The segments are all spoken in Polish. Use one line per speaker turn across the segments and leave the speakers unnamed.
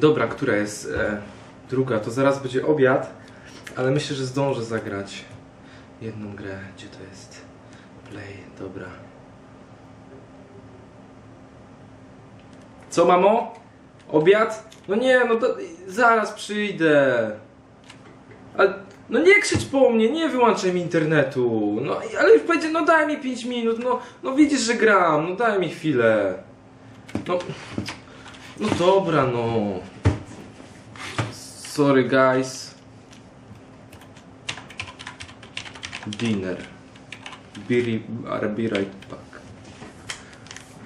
Dobra, która jest e, druga? To zaraz będzie obiad, ale myślę, że zdążę zagrać jedną grę. Gdzie to jest? Play, dobra. Co, mamo? Obiad? No nie, no to zaraz przyjdę. No nie krzycz po mnie, nie wyłączaj mi internetu. No ale już będzie, no daj mi 5 minut, no, no widzisz, że gram, no daj mi chwilę. No, no dobra, no. Sorry guys. Dinner. Be, be right back.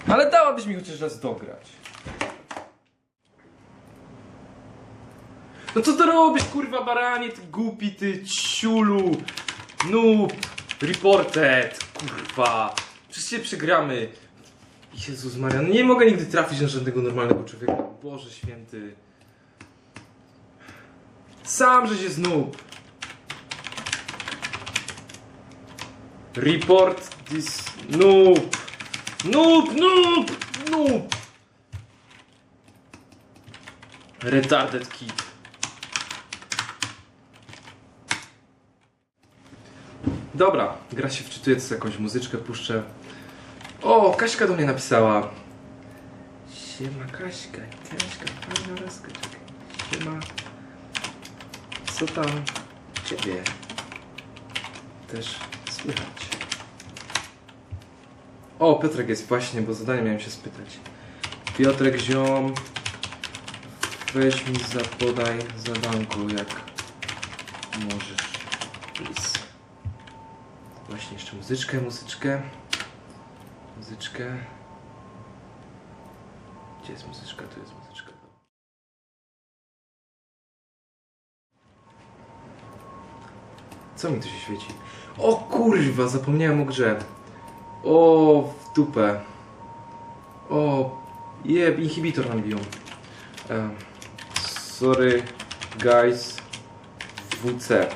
Ale dałabyś mi chociaż raz dograć. No co ty robisz, kurwa baranie, ty głupi, ty ciulu, noob, reported, kurwa. Przecież się przegramy. Jezus Maria, no nie mogę nigdy trafić na żadnego normalnego człowieka. Boże święty. Sam, że się znów. Report this noob. Noob, noob, noob. Retarded kid. Dobra, gra się wczytuje, jakąś muzyczkę puszczę. O, Kaśka do mnie napisała. Siema Kaśka, Kaśka, fajna laska, czekaj. Siema. Co tam ciebie też słychać? O, Piotrek jest właśnie, bo zadanie miałem się spytać. Piotrek ziom, weź mi zapodaj zadanku, jak możesz, please. Właśnie jeszcze muzyczkę, muzyczkę. Muzyczkę. Gdzie jest muzyczka? Tu jest muzyczka. Co mi tu się świeci? O kurwa, zapomniałem o grze. O, w dupę. O, jeb, inhibitor nam biją. Sorry, guys. WC.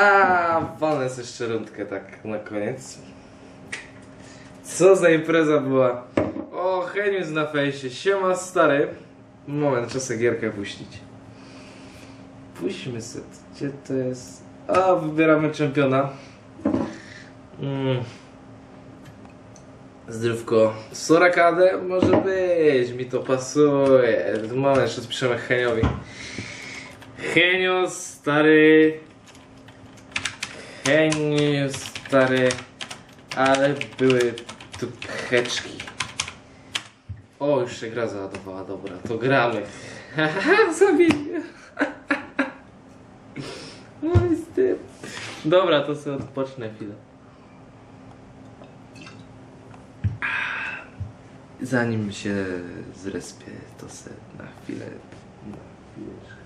A, walnę jeszcze rundkę tak na koniec. Co za impreza była? O, Henius na fejsie. Siema stary. Moment, czas gierkę puścić. Puśćmy set. Gdzie to jest? A, wybieramy czempiona. Mm. Zdrówko. Sorakadę? Może być, mi to pasuje. Moment, jeszcze spiszemy Heniowi. Henio, stary. Henio, stary. Ale były tu pcheczki. O, już się gra załadowała, dobra, to gramy. Haha. No tym. Dobra, to sobie odpocznę chwilę. Zanim się zrespię, to se na chwilę. Na chwileczkę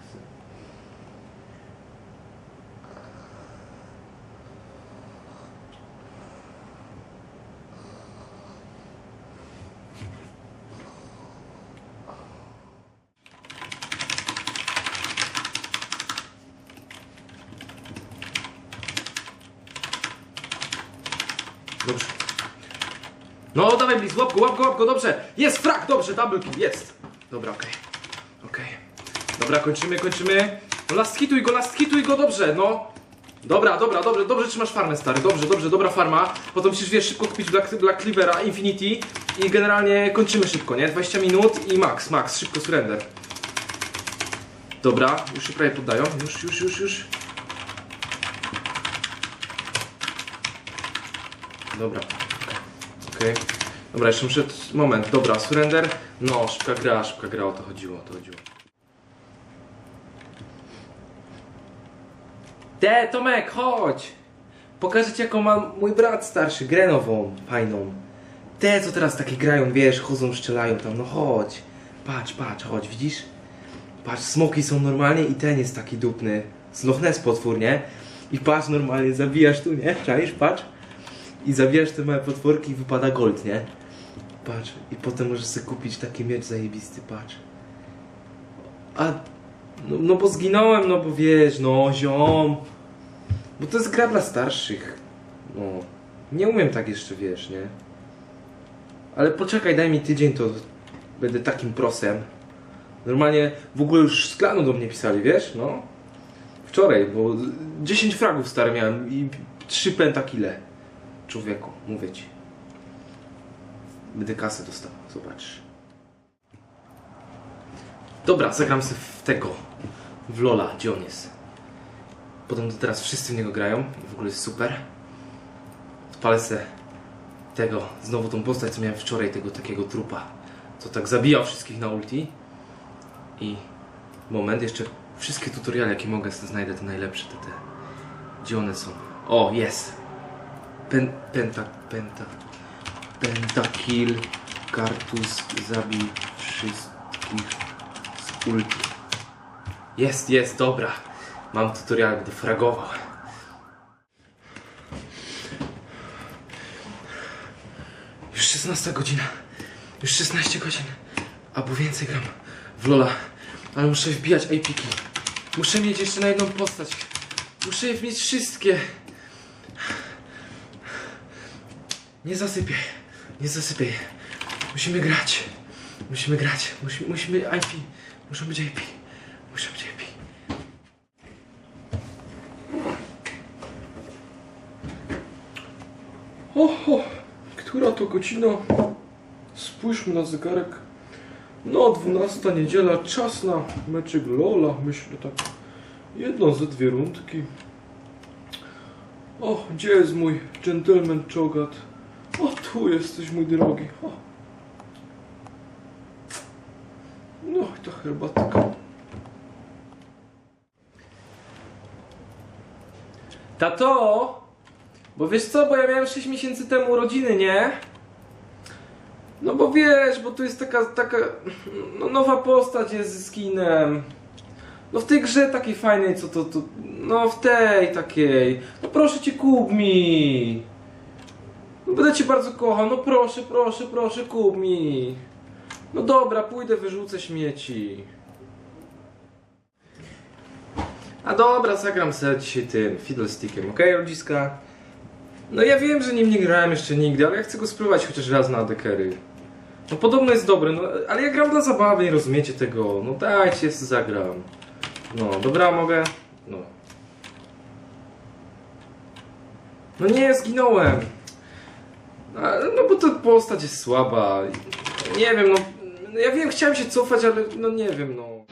Dobrze. No, dawaj Blitz, łap go, łap go, łap go, dobrze. Jest frak, dobrze, double kill, jest. Dobra, okej. Okej. Dobra, kończymy, kończymy. No last hituj go, last hituj go, dobrze, no. Dobra, dobra, dobrze, dobrze trzymasz farmę, stary, dobrze, dobrze, dobra farma. Potem musisz, wiesz, szybko kupić Black, Black Cleavera, Infinity i generalnie kończymy szybko, nie? 20 minut i max, max, szybko surrender. Dobra, już się prawie poddają, już, już, już, już. Dobra. Okej. Dobra, jeszcze muszę... Moment, dobra, surrender. No, szybka gra, szybka gra, o to chodziło, o to chodziło. Te, Tomek, chodź! Pokażę ci jaką ma mój brat starszy, grę nową, fajną. Te, co teraz takie grają, wiesz, chodzą, strzelają tam, no chodź. Patrz, patrz, chodź, widzisz? Patrz, smoki są normalnie i ten jest taki dupny. Z Loch Ness potwór, nie? I patrz, normalnie zabijasz tu, nie? Czaisz, patrz? I zabijasz te małe potworki i wypada gold, nie? Patrz, i potem możesz sobie kupić taki miecz zajebisty, patrz. A No, no bo zginąłem, no bo wiesz, no ziom. Bo to jest gra dla starszych. No. Nie umiem tak jeszcze, wiesz, nie? Ale poczekaj, daj mi tydzień, to będę takim prosem. Normalnie w ogóle już z klanu do mnie pisali, wiesz, no. Wczoraj, bo 10 fragów stary miałem i 3 pentakile. Człowieku, mówię ci. Będę kasę dostał, zobacz. Dobra, zagram sobie w tego. W Lola, gdzie on jest. Potem to teraz wszyscy w niego grają i w ogóle jest super. Odpalę se tego, znowu tą postać, co miałem wczoraj, tego takiego trupa, co tak zabijał wszystkich na ulti. I moment, jeszcze wszystkie tutoriale, jakie mogę, znajdę te najlepsze, te, te. Gdzie one są? O, jest! Pen, penta, penta, pentakill, kartus, zabij wszystkich z ulti. Jest, jest, dobra. Mam tutorial, będę fragował. Już 16 godzina. Już 16 godzin. Albo więcej gram w Lola. Ale muszę wbijać epiki. Muszę mieć jeszcze na jedną postać. Muszę je mieć wszystkie. Nie zasypiaj. Nie zasypiaj. Musimy grać. Musimy grać. Musimy, musimy IP. Muszą być IP. Muszą być IP. Oho, która to godzina? Spójrzmy na zegarek. No, 12 niedziela, czas na meczek Lola, myślę tak. Jedną ze dwie rundki. O, gdzie jest mój gentleman czogat? Tu jesteś, mój drogi. O. No i ta herbatka. Tato! Bo wiesz co, bo ja miałem 6 miesięcy temu urodziny, nie? No bo wiesz, bo tu jest taka, taka, no nowa postać jest z skinem. No w tej grze takiej fajnej, co to, to, no w tej takiej. No proszę cię, kup mi. Będę cię bardzo kochał, no proszę, proszę, proszę, kup mi. No dobra, pójdę, wyrzucę śmieci. A dobra, zagram sobie dzisiaj tym fiddlestickiem, okej, rodziska? No ja wiem, że nim nie grałem jeszcze nigdy, ale ja chcę go spróbować chociaż raz na dekery. No podobno jest dobry, no ale ja gram dla zabawy, nie rozumiecie tego. No dajcie, zagram. No, dobra, mogę? No. No nie, zginąłem no bo ta postać jest słaba. Nie wiem, no ja wiem, chciałem się cofać, ale no nie wiem, no.